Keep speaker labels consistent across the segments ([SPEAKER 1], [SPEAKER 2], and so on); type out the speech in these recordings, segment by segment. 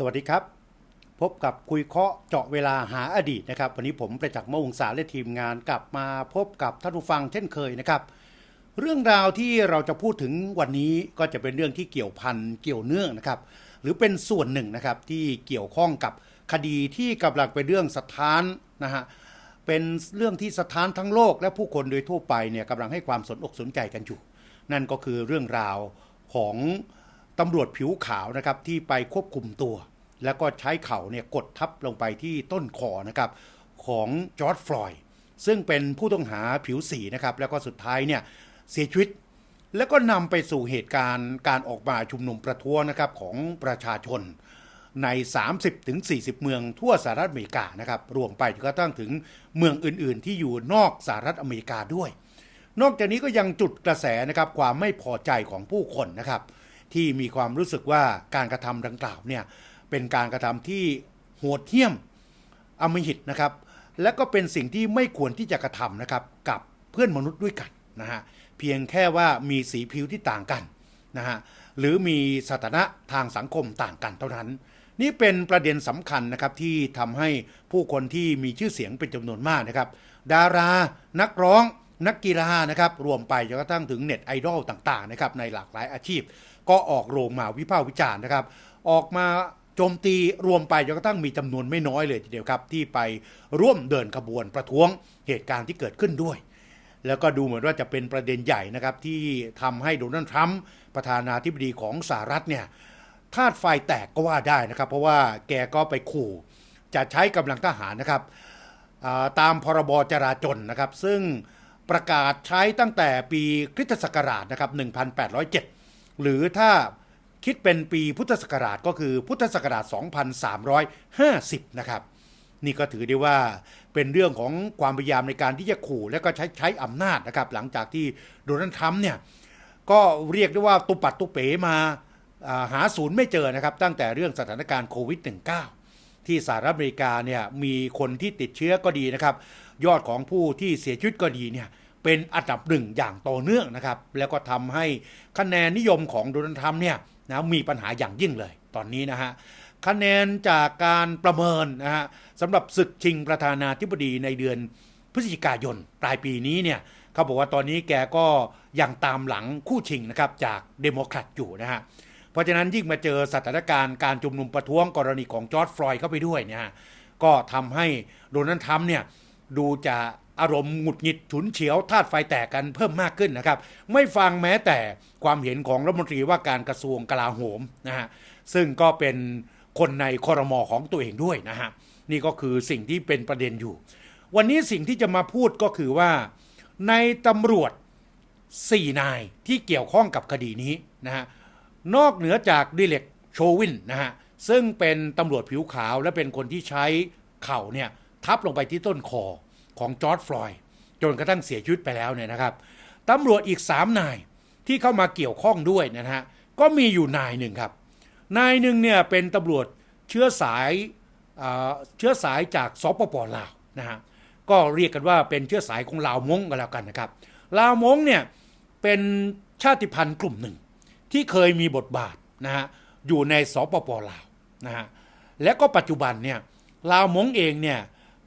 [SPEAKER 1] สวัสดีครับ พบกับคุยเคาะเจาะเวลาหาอดีตนะครับ วันนี้ผมประจักษ์มะวงศาและทีมงานกลับมาพบกับท่านผู้ฟังเช่นเคยนะครับ เรื่องราวที่เราจะพูดถึงวันนี้ก็จะเป็นเรื่องที่เกี่ยวพันเกี่ยวเนื่องนะครับ หรือเป็นส่วนหนึ่งนะครับที่เกี่ยวข้องกับคดีที่กำลังเป็นเรื่องสถานนะฮะเป็นเรื่องที่สถานทั้งโลก และผู้คนโดยทั่วไปเนี่ยกำลังให้ความสนอกสนใจกันอยู่ นั่นก็คือเรื่องราวของ ตำรวจผิวขาวนะครับที่ไปควบคุมตัว แล้วก็ใช้เข่าเนี่ยกดทับลงไปที่ต้นคอนะครับของจอร์ดฟลอยด์ซึ่งเป็นผู้ต้องหาผิวสีนะครับแล้วก็สุดท้ายเนี่ยเสียชีวิต แล้วก็นำไปสู่เหตุการณ์การออกมาชุมนุมประท้วงนะครับของประชาชนใน 30-40 เมืองทั่วสหรัฐอเมริกานะครับรวมไปจนกระทั่งถึงเมืองอื่น ๆ ที่อยู่นอกสหรัฐอเมริกาด้วย นอกจากนี้ก็ยังจุดกระแสนะครับความไม่พอใจของผู้คนนะครับ ที่มีความรู้สึกว่าการกระทำดังกล่าวเนี่ยเป็นการกระทำที่โหดเหี้ยมอมหิตนะครับ และก็เป็นสิ่งที่ไม่ควรที่จะกระทำนะครับกับเพื่อนมนุษย์ด้วยกันนะฮะเพียงแค่ว่ามีสีผิวที่ต่างกันนะฮะหรือมีสถานะทางสังคมต่างกันเท่านั้น นี่เป็นประเด็นสำคัญนะครับที่ทำให้ผู้คนที่มีชื่อเสียงเป็นจำนวนมากนะครับ ดารานักร้อง นักกีฬานะครับรวมไปจนกระทั่งถึงเน็ตไอดอลต่างๆนะครับในหลากหลายอาชีพ ก็ออกโรงมาวิพากษ์วิจารณ์นะครับ ออกมาโจมตีรวมไปจนกระทั่งมีจำนวนไม่น้อยเลยทีเดียวครับ ที่ไปร่วมเดินขบวนประท้วงเหตุการณ์ที่เกิดขึ้นด้วย แล้วก็ดูเหมือนว่าจะเป็นประเด็นใหญ่นะครับที่ทำให้โดนัลด์ทรัมป์ประธานาธิบดีของสหรัฐเนี่ยธาตุไฟแตกก็ว่าได้นะครับ เพราะว่าแกก็ไปขู่จะใช้กำลังทหารนะครับาตามพรบจราจรนะครับ ซึ่ง ประกาศใช้ตั้งแต่ปีคริสตศักราชนะครับ 1807 หรือถ้าคิดเป็นปีพุทธศักราชก็คือพุทธศักราช 2350 นะครับ นี่ก็ถือได้ว่าเป็นเรื่องของความพยายามในการที่จะขู่และก็ใช้ใช้อำนาจนะครับ หลังจากที่โดนัลด์ทรัมป์เนี่ยก็เรียกได้ว่าตุปัดตุเป๋มาอ่าหาศูนย์ไม่เจอนะครับ ตั้งแต่เรื่องสถานการณ์โควิด -19 ที่สหรัฐอเมริกาเนี่ยมีคนที่ติดเชื้อก็ดีนะครับ ยอดของผู้ที่เสียชีวิตก็ดีเนี่ยเป็นอันดับหนึ่งอย่างต่อเนื่องนะครับ แล้วก็ทำให้คะแนนนิยมของโดนัลด์ทรัมป์เนี่ยนะมีปัญหาอย่างยิ่งเลยตอนนี้นะฮะคะแนนจากการประเมินนะฮะสำหรับศึกชิงประธานาธิบดีในเดือนพฤศจิกายนปลายปีนี้เนี่ยเขาบอกว่าตอนนี้แกก็ยังตามหลังคู่ชิงนะครับจากเดโมแครตอยู่นะฮะเพราะฉะนั้นยิ่งมาเจอสถานการณ์การชุมนุมประท้วงกรณีของจอร์ดฟลอยด์เข้าไปด้วยเนี่ยก็ทำให้โดนัลด์ทรัมป์เนี่ย ดูจะอารมณ์หงุดหงิดฉุนเฉียวธาตุไฟแตกกันเพิ่มมากขึ้นนะครับ ไม่ฟังแม้แต่ความเห็นของรัฐมนตรีว่าการกระทรวงกลาโหมนะฮะซึ่งก็เป็นคนในคอรมอของตัวเองด้วยนะฮะนี่ก็คือสิ่งที่เป็นประเด็นอยู่ วันนี้สิ่งที่จะมาพูดก็คือว่าในตำรวจ4นายที่เกี่ยวข้องกับคดีนี้นะฮะนอกเหนือจากดิเล็กโชวินนะฮะซึ่งเป็นตำรวจผิวขาวและเป็นคนที่ใช้เข่าเนี่ย ทับลงไปที่ต้นคอของจอร์ดฟลอยด์จนกระทั่งเสียชีวิตไปแล้วเนี่ยนะครับตำรวจอีก 3 นายที่เข้ามาเกี่ยวข้องด้วยนะฮะก็มีอยู่นายหนึ่งครับ นายหนึ่งเนี่ยเป็นตำรวจเชื้อสายอ่าเชื้อสายจากสปปลาวนะฮะก็เรียกกันว่าเป็นเชื้อสายของลาวมงกันแล้วกันนะครับลาวมงเนี่ยเป็นชาติพันธุ์กลุ่มหนึ่ง ที่เคยมีบทบาทนะฮะอยู่ในสปปลาวนะฮะและก็ปัจจุบันเนี่ยลาวมงเองเนี่ย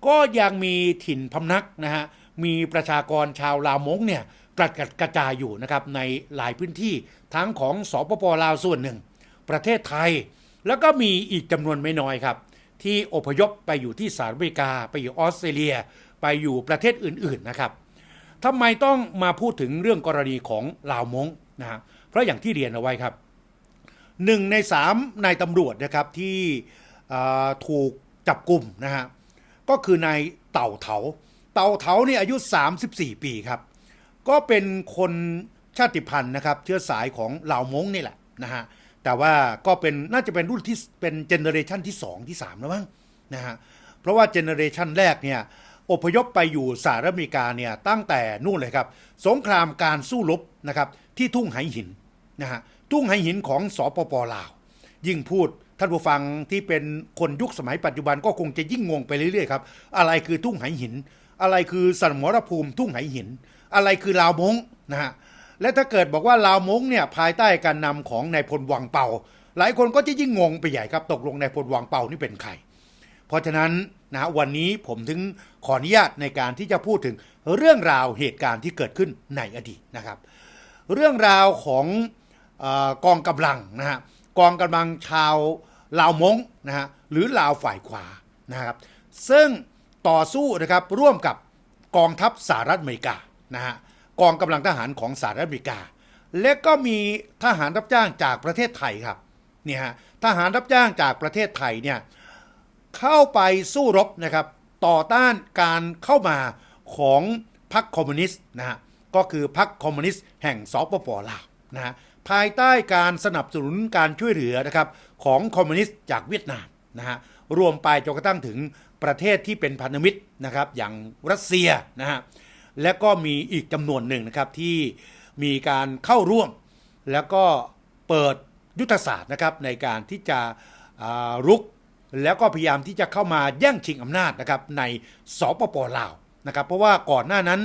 [SPEAKER 1] ก็ยังมีถิ่นพำนักนะฮะมีประชากรชาวลาวมงเนี่ยกระจัดกระจายอยู่นะครับในหลายพื้นที่ทั้งของสปปลาวส่วนหนึ่ง ประเทศไทย แล้วก็มีอีกจำนวนไม่น้อยครับ ที่อพยพไปอยู่ที่สหรัฐอเมริกา ไปอยู่ออสเตรเลีย ไปอยู่ประเทศอื่นๆนะครับทำไมต้องมาพูดถึงเรื่องกรณีของลาวมงนะฮะเพราะอย่างที่เรียนเอาไว้ครับหนึ่งในสามนายตำรวจนะครับที่ถูกจับกลุ่มนะฮะ ก็คือนายเต่าเถา เต่าเถาเนี่ยอายุ 34 ปีครับ ก็เป็นคนชาติพันธุ์นะครับ เชื้อสายของเหล่ามงนี่แหละนะฮะ แต่ว่าก็เป็นน่าจะเป็นรุ่นที่เป็นเจเนอเรชันที่ 2 ที่ 3 แล้วมั้งนะฮะ เพราะว่าเจเนอเรชันแรกเนี่ยอพยพไปอยู่สหรัฐอเมริกาเนี่ยตั้งแต่นู่นเลยครับ สงครามการสู้รบนะครับที่ทุ่งไหหินนะฮะทุ่งไหหินของสปปลาว ยิ่งพูด ท่านผู้ฟังที่เป็นคนยุคสมัยปัจจุบันก็คงจะยิ่งงงไปเรื่อยๆครับอะไรคือทุ่งไหหิน อะไรคือสมรภูมิทุ่งไหหิน อะไรคือลาวมงนะฮะและถ้าเกิดบอกว่าลาวมงเนี่ยภายใต้การนำของนายพลวังเป่า หลายคนก็จะยิ่งงงไปใหญ่ครับตกลงนายพลวางเป่านี่เป็นใครเพราะฉะนั้นนะวันนี้ผมถึงขออนุญาตในการที่จะพูดถึงเรื่องราวเหตุการณ์ที่เกิดขึ้นในอดีตนะครับ เรื่องราวของอกองกำลังนะฮะกองกำลังชาว ลาวมงนะฮะหรือลาวฝ่ายขวานะครับซึ่งต่อสู้นะครับร่วมกับกองทัพสหรัฐอเมริกานะฮะกองกำลังทหารของสหรัฐอเมริกา และก็มีทหารรับจ้างจากประเทศไทยครับเนี่ยฮะทหารรับจ้างจากประเทศไทยเนี่ยเข้าไปสู้รบนะครับต่อต้านการเข้ามาของพรรคคอมมิวนิสต์นะฮะก็คือพรรคคอมมิวนิสต์แห่งสปปลาวนะฮะภายใต้การสนับสนุนการช่วยเหลือนะครับ ของคอมมิวนิสต์จากเวียดนามนะฮะรวมไปจนกระทั่งถึงประเทศที่เป็นพันธมิตรนะครับอย่างรัสเซียนะฮะและก็มีอีกจำนวนหนึ่งนะครับที่มีการเข้าร่วม แล้วก็เปิดยุทธศาสตร์นะครับในการที่จะรุกแล้วก็พยายามที่จะเข้ามาแย่งชิงอำนาจนะครับในสปปลาวนะครับเพราะว่าก่อนหน้านั้น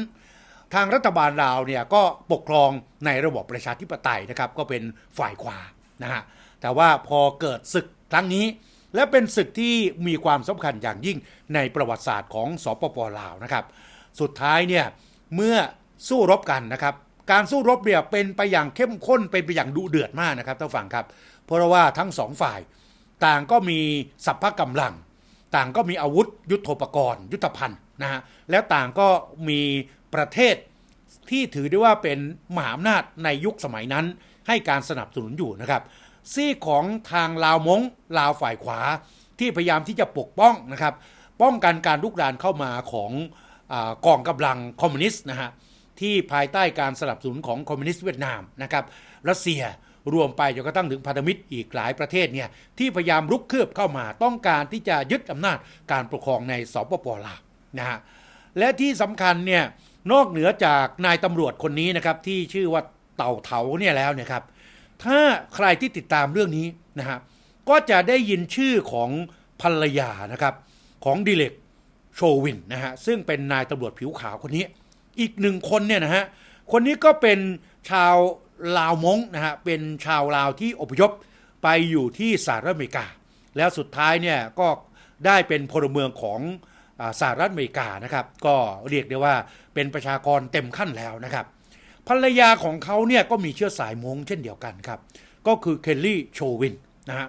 [SPEAKER 1] ทางรัฐบาลลาวเนี่ยก็ปกครองในระบบประชาธิปไตยนะครับก็เป็นฝ่ายขวานะฮะ แต่ว่าพอเกิดศึกครั้งนี้ และเป็นศึกที่มีความสำคัญอย่างยิ่งในประวัติศาสตร์ของสปปลาวนะครับ สุดท้ายเนี่ยเมื่อสู้รบกันนะครับ การสู้รบเนี่ยเป็นไปอย่างเข้มข้นเป็นไปอย่างดุเดือดมากนะครับท่านฟังครับ เพราะว่าทั้งสองฝ่ายต่างก็มีสัพพะกำลัง ต่างก็มีอาวุธยุทโธปกรณ์ ยุทธภัณฑ์นะฮะแล้วต่างก็มีประเทศที่ถือได้ว่าเป็นมหาอำนาจในยุคสมัยนั้นให้การสนับสนุนอยู่นะครับ ซีกของทางลาวมงลาวฝ่ายขวา ที่พยายามที่จะปกป้องนะครับ ป้องกันการลุกรานเข้ามาของอกองกำลังคอมมิวนิสต์นะฮะที่ภายใต้การสนับสนุนของคอมมิวนิสต์เวียดนามนะครับรัสเซียรวมไปจนกระทั่งถึงพันธมิตรอีกหลายประเทศเนี่ยที่พยายามรุกคืบเข้ามาต้องการที่จะยึดอำนาจการปกครองในสปปลาวนะฮะและที่สำคัญเนี่ยนอกเหนือจากนายตำรวจคนนี้นะครับที่ชื่อว่าเต่าเถาเนี่ยแล้วเนี่ยครับ ถ้าใครที่ติดตามเรื่องนี้นะฮะก็จะได้ยินชื่อของภรรยานะครับของดิเลกโชวินนะฮะซึ่งเป็นนายตำรวจผิวขาวคนนี้ อีกหนึ่งคนเนี่ยนะฮะคนนี้ก็เป็นชาวลาวมงนะฮะเป็นชาวลาวที่อพยพไปอยู่ที่สหรัฐอเมริกา แล้วสุดท้ายเนี่ยก็ได้เป็นพลเมืองของอสหรัฐอเมริกานะครับ ก็เรียกได้ว่าเป็นประชากรเต็มขั้นแล้วนะครับ ภรรยาของเขาเนี่ยก็มีเชื้อสายมงเช่นเดียวกันครับ ก็คือเคลลี่โชวินนะฮะ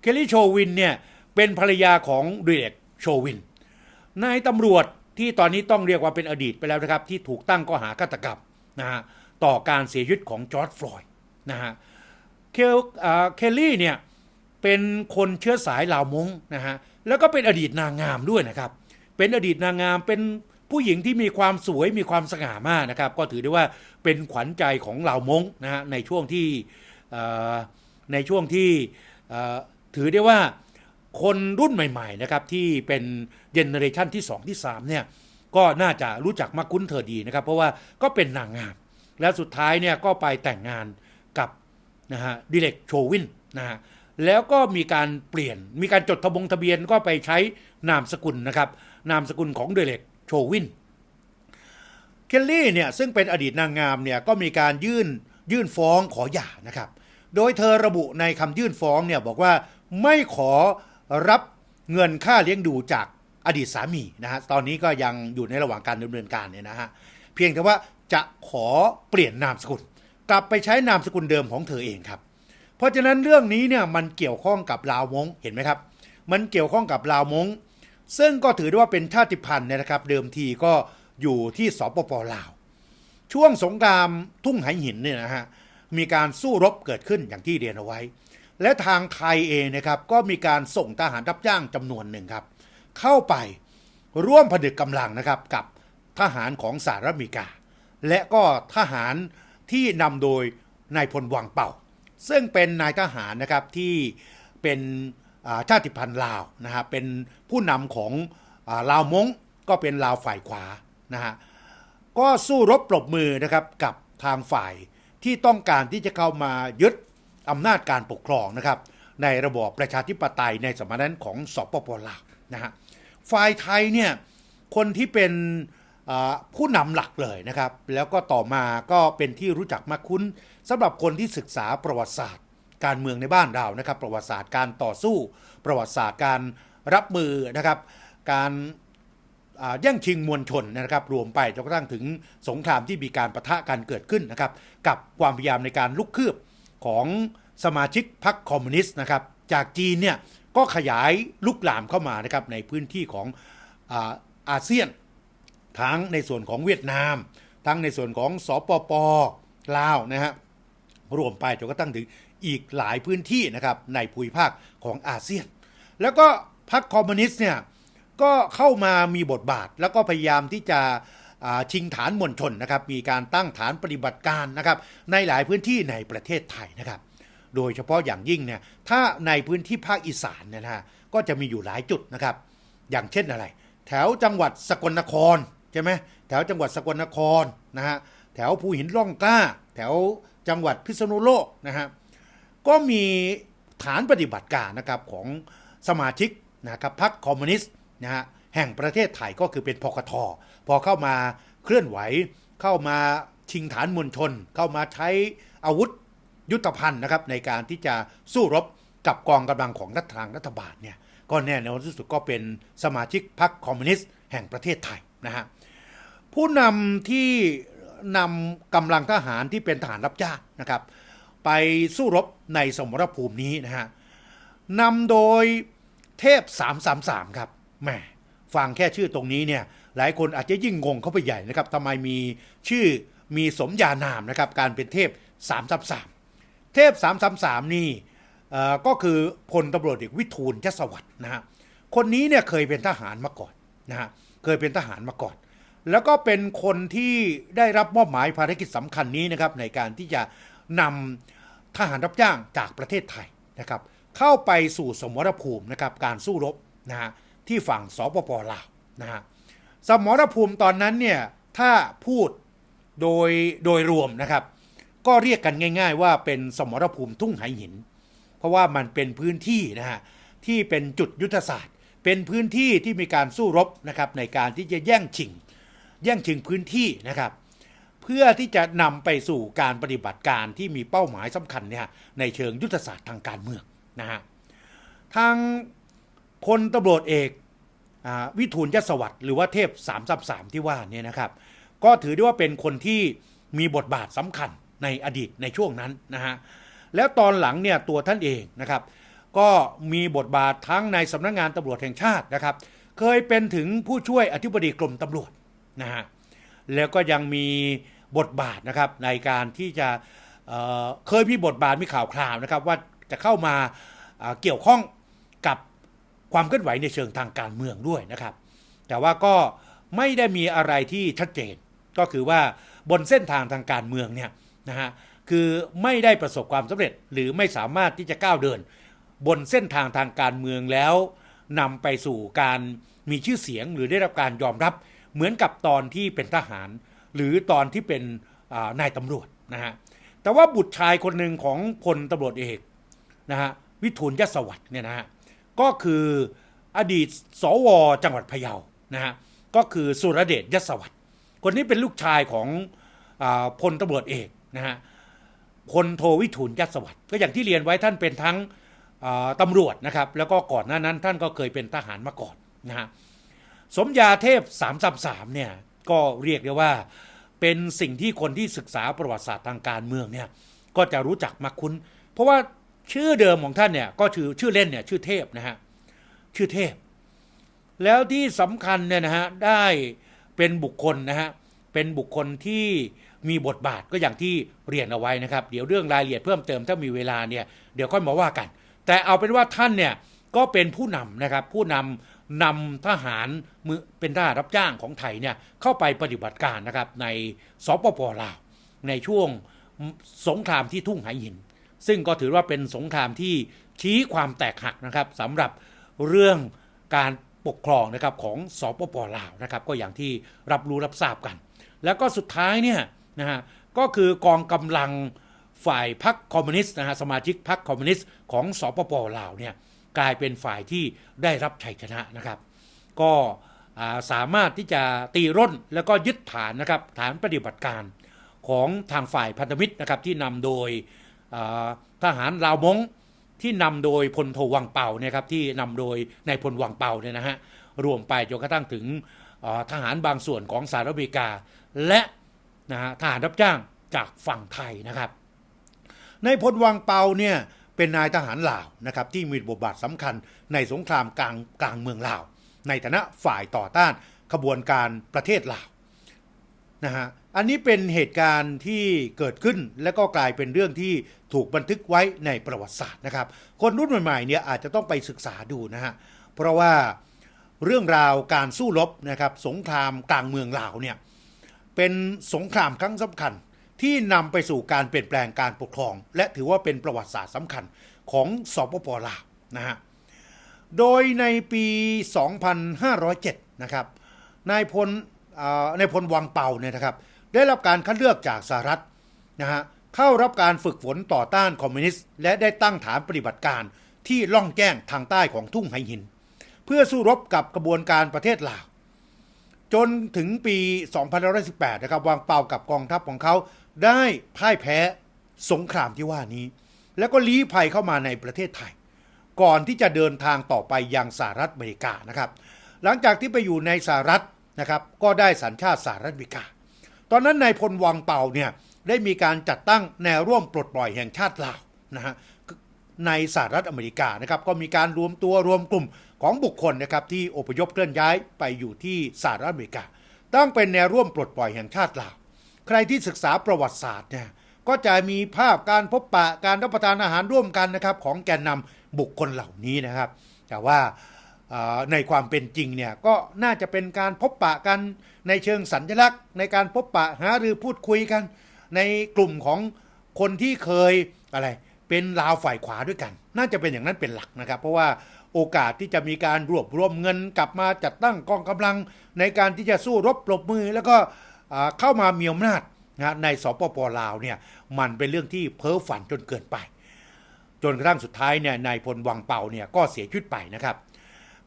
[SPEAKER 1] เคลลี่โชวินเนี่ยเป็นภรรยาของดิเรกโชวินนายตำรวจที่ตอนนี้ต้องเรียกว่าเป็นอดีตไปแล้วนะครับ ที่ถูกตั้งข้อหาฆาตกรรมนะฮะต่อการเสียชีวิตของจอร์ดฟลอยด์นะฮะเคลเคลลี่เนี่ยเป็นคนเชื้อสายลาวมงนะฮะแล้วก็เป็นอดีตนางงามด้วยนะครับ เป็นอดีตนางงามเป็น ผู้หญิงที่มีความสวยมีความสง่ามากนะครับ ก็ถือได้ว่าเป็นขวัญใจของเหล่ามงนะฮะในช่วงที่ในช่วงที่ถือได้ว่าคนรุ่นใหม่ๆนะครับที่เป็นเจเนอเรชันที่ 2 ที่ 3 เนี่ยก็น่าจะรู้จักมักคุ้นเธอดีนะครับ เพราะว่าก็เป็นนางงาม แล้วสุดท้ายเนี่ยก็ไปแต่งงานกับนะฮะดิเล็กโชวินนะฮะแล้วก็มีการเปลี่ยนมีการจดทะบงทะเบียนก็ไปใช้นามสกุลนะครับ นามสกุลของดิเล็ก โชวิน เคลลี่เนี่ยซึ่งเป็นอดีตนางงามเนี่ยก็มีการยื่นยื่นฟ้องขอหย่านะครับ โดยเธอระบุในคำยื่นฟ้องเนี่ยบอกว่าไม่ขอรับเงินค่าเลี้ยงดูจากอดีตสามีนะฮะตอนนี้ก็ยังอยู่ในระหว่างการดำเนินการเนี่ยนะฮะเพียงแต่ว่าจะขอเปลี่ยนนามสกุล กลับไปใช้นามสกุลเดิมของเธอเองครับเพราะฉะนั้นเรื่องนี้เนี่ยมันเกี่ยวข้องกับลาวมงเห็นไหมครับ มันเกี่ยวข้องกับลาวมง ซึ่งก็ถือได้ว่าเป็นชาติพันธุ์เนี่ยนะครับ เดิมทีก็อยู่ที่สปปลาว ช่วงสงครามทุ่งไหหินเนี่ยนะฮะมีการสู้รบเกิดขึ้นอย่างที่เรียนเอาไว้ และทางไทยเองนะครับก็มีการส่งทหารรับจ้างจำนวนหนึ่งครับ เข้าไปร่วมผนึกกำลังนะครับกับทหารของสหรัฐอเมริกา และก็ทหารที่นำโดยนายพลวังเป่า ซึ่งเป็นนายทหารนะครับที่เป็น ชาติพันธุ์ลาวนะฮะเป็นผู้นำของอลาวมงก็เป็นลาวฝ่ายขวานะฮะก็สู้รบปรบมือนะครับกับทางฝ่ายที่ต้องการที่จะเข้ามายึดอำนาจการปกครองนะครับในระบอบประชาธิปไตยในสมัยนั้นของสปปลาวนะฮะฝ่ายไทยเนี่ยคนที่เป็นผู้นำหลักเลยนะครับ แล้วก็ต่อมาก็เป็นที่รู้จักมากคุ้นสำหรับคนที่ศึกษาประวัติศาสตร์ การเมืองในบ้านเรานะครับ ประวัติศาสตร์การต่อสู้ ประวัติศาสตร์การรับมือนะครับ การแย่งชิงมวลชนนะครับ รวมไปจนกระทั่งถึงสงครามที่มีการประทะกันเกิดขึ้นนะครับ กับความพยายามในการลุกคืบของสมาชิกพรรคคอมมิวนิสต์นะครับ จากจีนเนี่ยก็ขยายลุกลามเข้ามานะครับในพื้นที่ของอาอาเซียน ทั้งในส่วนของเวียดนาม ทั้งในส่วนของสปปลาวนะฮะรวมไปจนกระทั่งถึง อีกหลายพื้นที่นะครับในภูมิภาคของอาเซียน แล้วก็พรรคคอมมิวนิสต์เนี่ยก็เข้ามามีบทบาท แล้วก็พยายามที่จะชิงฐานมวลชนนะครับมีการตั้งฐานปฏิบัติการนะครับในหลายพื้นที่ในประเทศไทยนะครับ โดยเฉพาะอย่างยิ่งเนี่ยถ้าในพื้นที่ภาคอีสานเนี่ยนะฮะก็จะมีอยู่หลายจุดนะครับ อย่างเช่นอะไร แถวจังหวัดสกลนครใช่ไหมแถวจังหวัดสกลนครนะฮะแถวภูหินร่องกล้า แถวจังหวัดพิษณุโลกนะฮะ ก็มีฐานปฏิบัติการนะครับของสมาชิกนะครับพรรคคอมมิวนิสต์นะฮะแห่งประเทศไทยก็คือเป็นพกทพอเข้ามาเคลื่อนไหว เข้ามาชิงฐานมวลชน เข้ามาใช้อาวุธยุทธภัณฑ์นะครับในการที่จะสู้รบกับกองกำลังของรัฐทางรัฐบาลเนี่ยก็แน่นอนที่สุดก็เป็นสมาชิกพรรคคอมมิวนิสต์แห่งประเทศไทยนะฮะผู้นำที่นำกำลังทหารที่เป็นทหารรับจ้างนะครับ ไปสู้รบ ในสมรภูมินี้นะฮะนำโดยเทพ 333 ครับแหมฟังแค่ชื่อตรงนี้เนี่ยหลายคนอาจจะยิ่งงงเข้าไปใหญ่นะครับทำไมมีชื่อมีสมญานามนะครับการเป็นเทพ 333 เทพ 333 นี่เอ่ก็คือพลตำรวจเอกวิทูลยศวัตรนะฮะคนนี้เนี่ยเคยเป็นทหารมาก่อนนะฮะเคยเป็นทหารมาก่อน แล้วก็เป็นคนที่ได้รับมอบหมายภารกิจสำคัญนี้นะครับในการที่จะนำ ทหารรับจ้างจากประเทศไทยนะครับ เข้าไปสู่สมรภูมินะครับการสู้รบนะฮะที่ฝั่งสปปลาวนะฮะสมรภูมิตอนนั้นเนี่ยถ้าพูดโดยโดยรวมนะครับ ก็เรียกกันง่าย ๆ ว่าเป็นสมรภูมิทุ่งไหหิน เพราะว่ามันเป็นพื้นที่นะฮะที่เป็นจุดยุทธศาสตร์ เป็นพื้นที่ที่มีการสู้รบนะครับในการที่จะแย่งชิง แย่งชิงพื้นที่นะครับเพื่อที่จะนำไปสู่การปฏิบัติการที่มีเป้าหมายสำคัญเนี่ยในเชิงยุทธศาสตร์ทางการเมืองนะฮะทางพลตำรวจเอกอวิทูลยศวัตรหรือว่าเทพ333ที่ว่าเนี่ยนะครับ ก็ถือได้ว่าเป็นคนที่มีบทบาทสำคัญในอดีตในช่วงนั้นนะฮะแล้วตอนหลังเนี่ยตัวท่านเองนะครับ ก็มีบทบาททั้งในสำนักงานตำรวจแห่งชาตินะครับ เคยเป็นถึงผู้ช่วยอธิบดีกรมตำรวจนะฮะแล้วก็ยังมี บทบาทนะครับในการที่จะเเคยมีบทบาทมีข่าวคราวนะครับ ว่าจะเข้ามาเอ่อเกี่ยวข้องกับความเคลื่อนไหวในเชิงทางการเมืองด้วยนะครับ แต่ว่าก็ไม่ได้มีอะไรที่ชัดเจนก็คือว่าบนเส้นทางทางการเมืองเนี่ยนะฮะคือไม่ได้ประสบความสำเร็จหรือไม่สามารถที่จะก้าวเดิน บนเส้นทางทางการเมืองแล้วนำไปสู่การมีชื่อเสียงหรือได้รับการยอมรับเหมือนกับตอนที่เป็นทหาร หรือตอนที่เป็นนายตำรวจนะฮะแต่ว่าบุตรชายคนหนึ่งของพลตำรวจเอกนะฮะวิทูลยศวัตรเนี่ยนะฮะก็คืออดีตสวจังหวัดพะเยานะฮะก็คือสุรเดชยศวัตรคนนี้เป็นลูกชายของอพลตำรวจเอกนะฮะพลโทวิทูลยศวัตรก็อย่างที่เรียนไว้ท่านเป็นทั้งตำรวจนะครับแล้วก็ก่อนหน้านั้นท่านก็เคยเป็นทหารมาก่อนนะฮะสมยาเทพ333เนี่ยก็เรียกได้ว่า เป็นสิ่งที่คนที่ศึกษาประวัติศาสตร์ทางการเมืองเนี่ยก็จะรู้จักมักคุ้น เพราะว่าชื่อเดิมของท่านเนี่ยก็ชื่อชื่อเล่นเนี่ยชื่อเทพนะฮะชื่อเทพ แล้วที่สำคัญเนี่ยนะฮะได้เป็นบุคคลนะฮะเป็นบุคคลที่มีบทบาทก็อย่างที่เรียนเอาไว้นะครับ เดี๋ยวเรื่องรายละเอียดเพิ่มเติมถ้ามีเวลาเนี่ยเดี๋ยวค่อยมาว่ากัน แต่เอาเป็นว่าท่านเนี่ย ก็เป็นผู้นำนะครับผู้นำนำทหารมือเป็นทหารรับจ้างของไทยเนี่ยเข้าไปปฏิบัติการนะครับในสปปลาวในช่วงสงครามที่ทุ่งไหหิน ซึ่งก็ถือว่าเป็นสงครามที่ชี้ความแตกหักนะครับสำหรับเรื่องการปกครองนะครับของสปปลาวนะครับก็อย่างที่รับรู้รับทราบกัน แล้วก็สุดท้ายเนี่ยนะฮะก็คือกองกำลังฝ่ายพรรคคอมมิวนิสต์นะฮะสมาชิกพรรคคอมมิวนิสต์ของสปปลาวเนี่ย กลายเป็นฝ่ายที่ได้รับชัยชนะนะครับ ก็สามารถที่จะตีร่นแล้วก็ยึดฐานนะครับฐานปฏิบัติการของทางฝ่ายพันธมิตรนะครับที่นำโดยทหารลาวมงที่นำโดยพลโทวังเป่าเนี่ยครับที่นำโดยนายพลวังเป่าเนี่ยนะฮะรวมไปจนกระทั่งถึงทหารบางส่วนของสหรัฐอเมริกา และนะฮะทหารรับจ้างจากฝั่งไทยนะครับ ในพลวังเป่าเนี่ย เป็นนายทหารลาวนะครับที่มีบทบาทสำคัญในสงครามกลางกลางเมืองลาว ในฐานะฝ่ายต่อต้านขบวนการประเทศลาวนะฮะอันนี้เป็นเหตุการณ์ที่เกิดขึ้นและก็กลายเป็นเรื่องที่ถูกบันทึกไว้ในประวัติศาสตร์นะครับ คนรุ่นใหม่ๆเนี่ยอาจจะต้องไปศึกษาดูนะฮะเพราะว่าเรื่องราวการสู้รบนะครับสงครามกลางเมืองลาวเนี่ยเป็นสงครามครั้งสำคัญ ที่นำไปสู่การเปลี่ยนแปลงการปกครอง และถือว่าเป็นประวัติศาสตร์สำคัญของสปปลาวนะฮะโดยในปี 2507 นะครับนายพลนายพลวังเป่าเนี่ยนะครับ ได้รับการคัดเลือกจากสหรัฐนะฮะเข้ารับการฝึกฝนต่อต้านคอมมิวนิสต์ และได้ตั้งฐานปฏิบัติการที่ล่องแจ้งทางใต้ของทุ่งไหหิน เพื่อสู้รบกับกระบวนการประเทศลาว จนถึงปี 2518 นะครับ วางเป่ากับกองทัพของเขา ได้พ่ายแพ้สงครามที่ว่านี้ แล้วก็ลี้ภัยเข้ามาในประเทศไทย ก่อนที่จะเดินทางต่อไปยังสหรัฐอเมริกานะครับ หลังจากที่ไปอยู่ในสหรัฐนะครับ ก็ได้สัญชาติสหรัฐอเมริกา ตอนนั้นนายพลวังเป่าเนี่ยได้มีการจัดตั้งแนวร่วมปลดปล่อยแห่งชาติลาวนะฮะในสหรัฐอเมริกานะครับก็มีการรวมตัวรวมกลุ่มของบุคคลนะครับที่อพยพเคลื่อนย้ายไปอยู่ที่สหรัฐอเมริกา ตั้งเป็นแนวร่วมปลดปล่อยแห่งชาติลาว ใครที่ศึกษาประวัติศาสตร์เนี่ยก็จะมีภาพการพบปะการรับประทานอาหารร่วมกันนะครับ ของแกนนำบุคคลเหล่านี้นะครับ แต่ว่าในความเป็นจริงเนี่ยก็น่าจะเป็นการพบปะกันในเชิงสัญลักษณ์ ในการพบปะหารือพูดคุยกัน ในกลุ่มของคนที่เคยอะไรเป็นลาวฝ่ายขวาด้วยกัน น่าจะเป็นอย่างนั้นเป็นหลักนะครับ เพราะว่าโอกาสที่จะมีการรวบรวมเงินกลับมาจัดตั้งกองกำลัง ในการที่จะสู้รบปรบมือ แล้วก็ เข้ามามีอำนาจนะในสปปลาวเนี่ยมันเป็นเรื่องที่เพ้อฝันจนเกินไป จนกระทั่งสุดท้ายเนี่ยนายพลวังเป่าเนี่ยก็เสียชีวิตไปนะครับ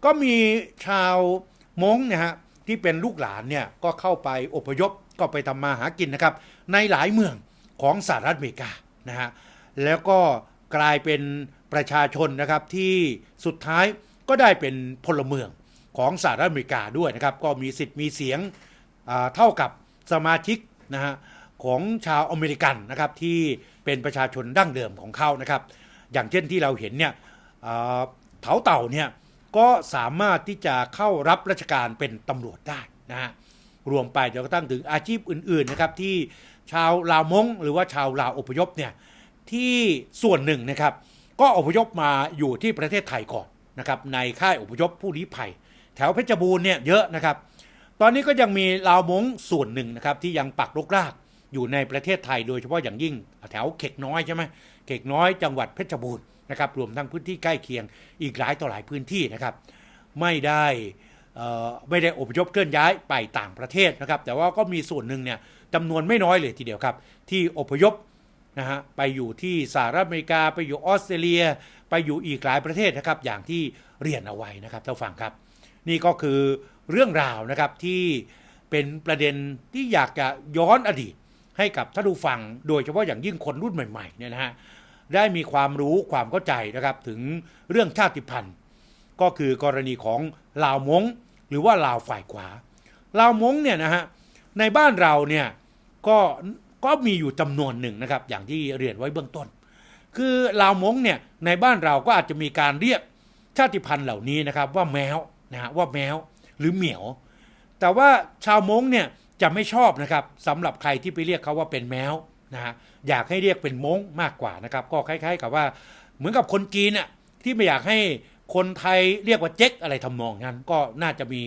[SPEAKER 1] ก็มีชาวม้งนะฮะที่เป็นลูกหลานเนี่ยก็เข้าไปอพยพก็ไปทำมาหากินนะครับ ในหลายเมืองของสหรัฐอเมริกานะฮะแล้วก็กลายเป็นประชาชนนะครับที่สุดท้ายก็ได้เป็นพลเมืองของสหรัฐอเมริกาด้วยนะครับ ก็มีสิทธิ์มีเสียงเท่ากับ สมาชิกนะฮะของชาวอเมริกันนะครับที่เป็นประชาชนดั้งเดิมของเขานะครับ อย่างเช่นที่เราเห็นเนี่ยเถาเต่าเนี่ยก็สามารถที่จะเข้ารับราชการเป็นตำรวจได้นะฮะรวมไปจนกระทั่งถึงอาชีพอื่นๆนะครับที่ชาวลาวมงหรือว่าชาวลาวอพยพเนี่ยที่ส่วนหนึ่งนะครับ ก็อพยพมาอยู่ที่ประเทศไทยก่อนนะครับในค่ายอพยพผู้ลี้ภัย แถวเพชรบูรณ์เนี่ยเยอะนะครับ ตอนนี้ก็ยังมีลาวมงส่วนหนึ่งนะครับที่ยังปักรกรากอยู่ในประเทศไทยโดยเฉพาะอย่างยิ่งแถวเขกน้อยใช่ไหมเขกน้อยจังหวัดเพชรบูรณ์นะครับรวมทั้งพื้นที่ใกล้เคียงอีกหลายต่อหลายพื้นที่นะครับ ไม่ได้ไม่ได้อพยพเคลื่อนย้ายไปต่างประเทศนะครับ แต่ว่าก็มีส่วนหนึ่งเนี่ยจำนวนไม่น้อยเลยทีเดียวครับ ที่อพยพนะฮะไปอยู่ที่สหรัฐอเมริกาไปอยู่ออสเตรเลีย ไปอยู่อีกหลายประเทศนะครับ อย่างที่เรียนเอาไว้นะครับท่านฟังครับ นี่ก็คือ เรื่องราวนะครับที่เป็นประเด็นที่อยากจะย้อนอดีตให้กับท่านผู้ฟัง โดยเฉพาะอย่างยิ่งคนรุ่นใหม่ๆเนี่ยนะฮะได้มีความรู้ความเข้าใจนะครับถึงเรื่องชาติพันธุ์ ก็คือกรณีของลาวมงหรือว่าลาวฝ่ายขวาลาวมงเนี่ยนะฮะในบ้านเราเนี่ยก็ก็มีอยู่จำนวนหนึ่งนะครับอย่างที่เรียนไว้เบื้องต้น คือลาวมงเนี่ยในบ้านเราก็อาจจะมีการเรียกชาติพันธุ์เหล่านี้นะครับว่าแมวนะฮะว่าแมว หรือเหมียว แต่ว่าชาวมงเนี่ยจะไม่ชอบนะครับสำหรับใครที่ไปเรียกเขาว่าเป็นแมวนะฮะอยากให้เรียกเป็นมงมากกว่านะครับ ก็คล้าย ๆ กับว่าเหมือนกับคนจีนน่ะที่ไม่อยากให้คนไทยเรียกว่าเจ๊กอะไรทำนองนั้น ก็น่าจะมี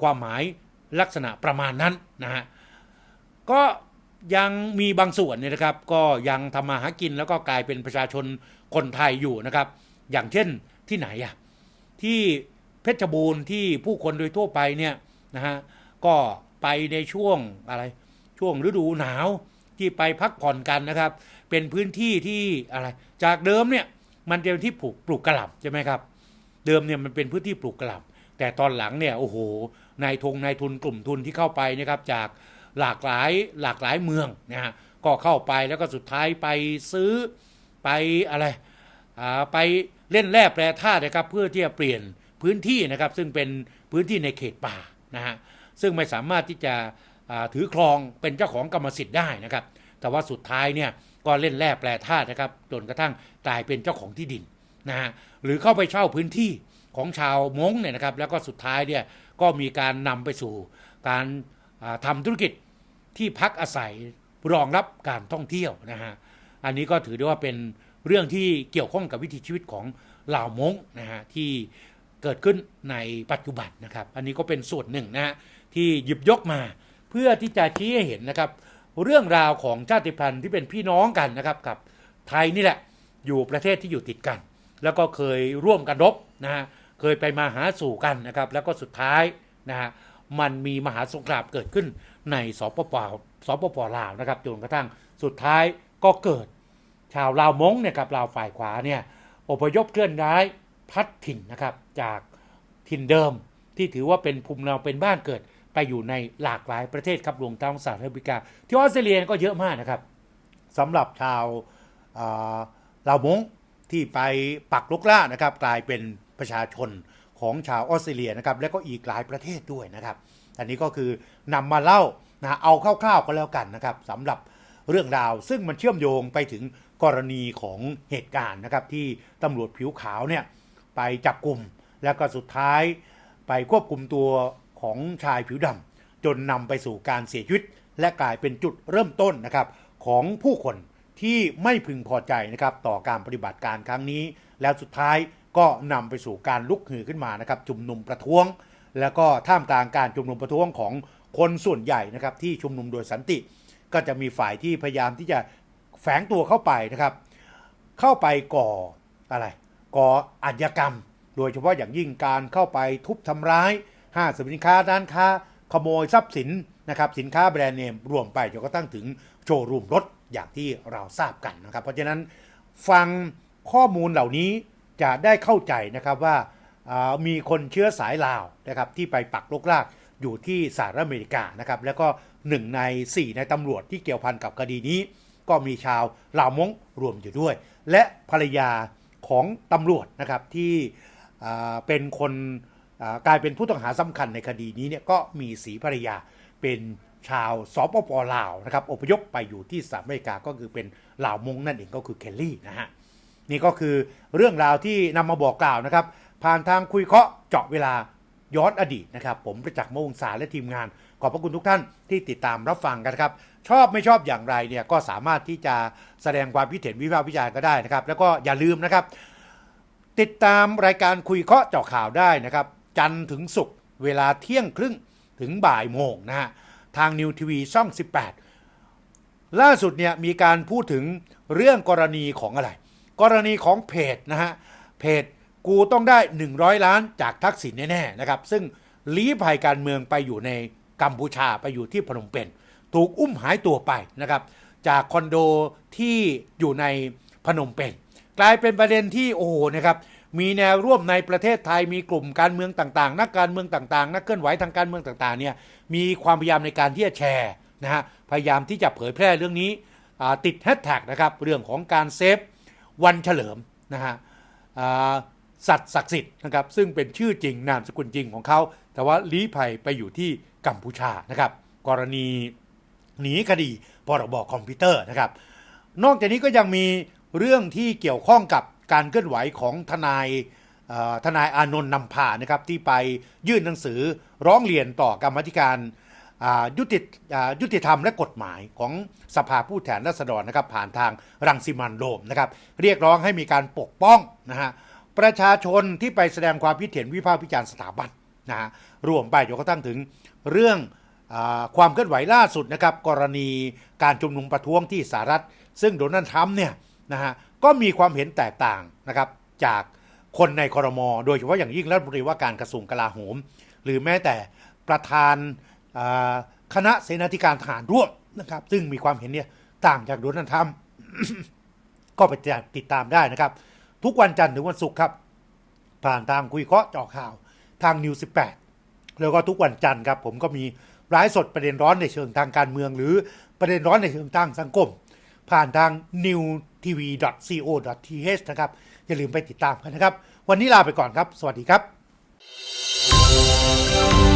[SPEAKER 1] ความหมายลักษณะประมาณนั้นนะฮะก็ยังมีบางส่วนเนี่ยนะครับ ก็ยังทำมาหากินแล้วก็กลายเป็นประชาชนคนไทยอยู่นะครับ อย่างเช่นที่ไหนอะที่ เพชรบูรณ์ที่ผู้คนโดยทั่วไปเนี่ยนะฮะก็ไปในช่วงอะไรช่วงฤดูหนาวที่ไปพักผ่อนกันนะครับ เป็นพื้นที่ที่อะไร จากเดิมเนี่ยมันเป็นที่ปลูกปลูกกระหล่ำใช่ไหมครับ เดิมเนี่ยมันเป็นพื้นที่ปลูกกระหล่ำแต่ตอนหลังเนี่ยโอ้โหนายทงนายทุนกลุ่มทุนที่เข้าไปนะครับจากหลากหลายหลากหลายเมืองนะฮะก็เข้าไปแล้วก็สุดท้ายไปซื้อไปอะไรอ่าไปเล่นแร่แปรธาตุนะครับเพื่อที่จะเปลี่ยน พื้นที่นะครับซึ่งเป็นพื้นที่ในเขตป่านะฮะซึ่งไม่สามารถที่จะถือครองเป็นเจ้าของกรรมสิทธิ์ได้นะครับ แต่ว่าสุดท้ายเนี่ยก็เล่นแร่แปรธาตุนะครับจนกระทั่งกลายเป็นเจ้าของที่ดินนะฮะหรือเข้าไปเช่าพื้นที่ของชาวม้งเนี่ยนะครับ แล้วก็สุดท้ายเนี่ยก็มีการนำไปสู่การอ่าทำธุรกิจที่พักอาศัยรองรับการท่องเที่ยวนะฮะอันนี้ก็ถือได้ว่าเป็นเรื่องที่เกี่ยวข้องกับวิถีชีวิตของเหล่าม้งนะฮะที่ เกิดขึ้นในปัจจุบันนะครับ อันนี้ก็เป็นส่วนหนึ่งนะฮะที่หยิบยกมา เพื่อที่จะชี้ให้เห็นนะครับ เรื่องราวของชาติพันธุ์ที่เป็นพี่น้องกันนะครับกับไทยนี่แหละอยู่ประเทศที่อยู่ติดกัน แล้วก็เคยร่วมกันรบนะฮะเคยไปมาหาสู่กันนะครับ แล้วก็สุดท้ายนะฮะมันมีมหาสงครามเกิดขึ้นในสปปสปปลาวนะครับจนกระทั่งสุดท้ายก็เกิดชาวลาวมงเนี่ยกับลาวฝ่ายขวาเนี่ยอพยพเคลื่อนย้าย พัดถิ่นนะครับจากถิ่นเดิมที่ถือว่าเป็นภูมิเนาเป็นบ้านเกิด ไปอยู่ในหลากหลายประเทศครับรวมทั้งสหรัฐอเมริกา ที่ออสเตรเลียก็เยอะมากนะครับสำหรับชาวลาวมงที่ไปปักลกล่านะครับกลายเป็นประชาชนของชาวออสเตรเลียนะครับและก็อีกหลายประเทศด้วยนะครับ อันนี้ก็คือนำมาเล่านะเอาคร่าวๆก็แล้วกันนะครับสำหรับเรื่องราว ซึ่งมันเชื่อมโยงไปถึงกรณีของเหตุการณ์นะครับที่ตำรวจผิวขาวเนี่ย ไปจับกลุ่ม แล้วก็สุดท้ายไปควบคุมตัวของชายผิวดำจนนำไปสู่การเสียชีวิต และกลายเป็นจุดเริ่มต้นนะครับของผู้คนที่ไม่พึงพอใจนะครับต่อการปฏิบัติการครั้งนี้ แล้วสุดท้ายก็นำไปสู่การลุกฮือขึ้นมานะครับชุมนุมประท้วง แล้วก็ท่ามกลางการชุมนุมประท้วงของคนส่วนใหญ่นะครับที่ชุมนุมโดยสันติ ก็จะมีฝ่ายที่พยายามที่จะแฝงตัวเข้าไปนะครับ เข้าไปก่ออะไร ก่ออาชญากรรม โดยเฉพาะอย่างยิ่งการเข้าไปทุบทำร้าย ห้างสรรพสินค้าร้านค้า ขโมยทรัพย์สินนะครับสินค้าแบรนด์เนมรวมไปจนกระทั่งถึงโชว์รูมรถอย่างที่เราทราบกันนะครับ เพราะฉะนั้นฟังข้อมูลเหล่านี้จะได้เข้าใจนะครับว่าามีคนเชื้อสายลาวนะครับที่ไปปักลกลากอยู่ที่สหรัฐอเมริกานะครับแล้วก็หนึ่งในสี่ในตำรวจที่เกี่ยวพันกับคดีนี้ ก็มีชาวลาวมงรวมอยู่ด้วย และภรรยา ของตำรวจนะครับที่เป็นคนกลายเป็นผู้ต้องหาสำคัญในคดีนี้เนี่ยก็มีสีภรรยาเป็นชาวสปปลาวนะครับอพยพไปอยู่ที่สหรัฐอเมริกาก็คือเป็นลาวมงนั่นเองก็คือเคลลี่นะฮะนี่ก็คือเรื่องราวที่นำมาบอกกล่าวนะครับ ผ่านทางคุยเคาะเจาะเวลา ย้อนอดีตนะครับ ผมประจักษ์มวงศาและทีมงาน ขอบพระคุณทุกท่านที่ติดตามรับฟังกันครับ ชอบไม่ชอบอย่างไรเนี่ยก็สามารถที่จะแสดงความคิดเห็นวิพากษ์วิจารณ์ก็ได้นะครับ แล้วก็อย่าลืมนะครับ ติดตามรายการคุยเคาะเจาะข่าวได้นะครับ จันทร์ถึงศุกร์เวลาเที่ยงครึ่งถึงบ่ายโมงนะฮะทางนิวทีวีช่อง 18 ล่าสุดเนี่ยมีการพูดถึงเรื่องกรณีของอะไร กรณีของเพจนะฮะเพจ กูต้องได้ 100 ล้านจากทักษิณแน่ๆนะครับ ซึ่งลี้ภัยการเมืองไปอยู่ในกัมพูชาไปอยู่ที่พนมเปญถูกอุ้มหายตัวไปนะครับจากคอนโดที่อยู่ในพนมเปญกลายเป็นประเด็นที่โอ้โหนะครับมีแนวร่วมในประเทศไทยมีกลุ่มการเมืองต่างๆ นักการเมืองต่างๆ นักเคลื่อนไหวทางการเมืองต่างๆเนี่ยมีความพยายามในการที่จะแชร์นะฮะพยายามที่จะเผยแพร่เรื่องนี้ติดแฮชแท็กนะครับเรื่องของการเซฟวันเฉลิมนะฮะอ่า สัตว์ศักดิ์สิทธิ์นะครับซึ่งเป็นชื่อจริงนามสกุลจริงของเขา แต่ว่าลี้ภัยไปอยู่ที่กัมพูชานะครับกรณีหนีคดีพรบคอมพิวเตอร์นะครับนอกจากนี้ก็ยังมีเรื่องที่เกี่ยวข้องกับการเคลื่อนไหวของทนายทนายอานนท์นำพานะครับที่ไปยื่นหนังสือร้องเรียนต่อกรรมธิการยุติยุติธรรมและกฎหมายของสภาผู้แทนราษฎรนะครับผ่านทางรังสิมันโรมนะครับเรียกร้องให้มีการปกป้องนะฮะ ประชาชนที่ไปแสดงความคิดเห็นวิพากษ์วิจารณ์สถาบันนะฮะรวมไปจนกระทั่งถึงเรื่องอความเคลื่อนไหวล่าสุดนะครับ กรณีการชุมนุมประท้วงที่สหรัฐ ซึ่งโดนัลด์ทรัมป์เนี่ยนะฮะก็มีความเห็นแตกต่างนะครับจากคนในคอรมอโดยเฉพาะอย่างยิ่งรัฐมนตรีว่าการกระทรวงกลาโหม หรือแม้แต่ประธานคณะเสนาธิการทหารร่วมนะครับ ซึ่งมีความเห็นเนี่ยต่างจากโดนัลด์ทรัมป์ก็ไปติดตามได้นะครับ ทุกวันจันทร์ถึงวันศุกร์ครับ ผ่านทางคุยเคาะเจาะข่าวทางนิว 18 แล้วก็ทุกวันจันทร์ครับ ผมก็มีรายสดประเด็นร้อนในเชิงทางการเมือง หรือประเด็นร้อนในเชิงทางสังคม ผ่านทาง newtv.co.th นะครับ อย่าลืมไปติดตามกันนะครับ วันนี้ลาไปก่อนครับ สวัสดีครับ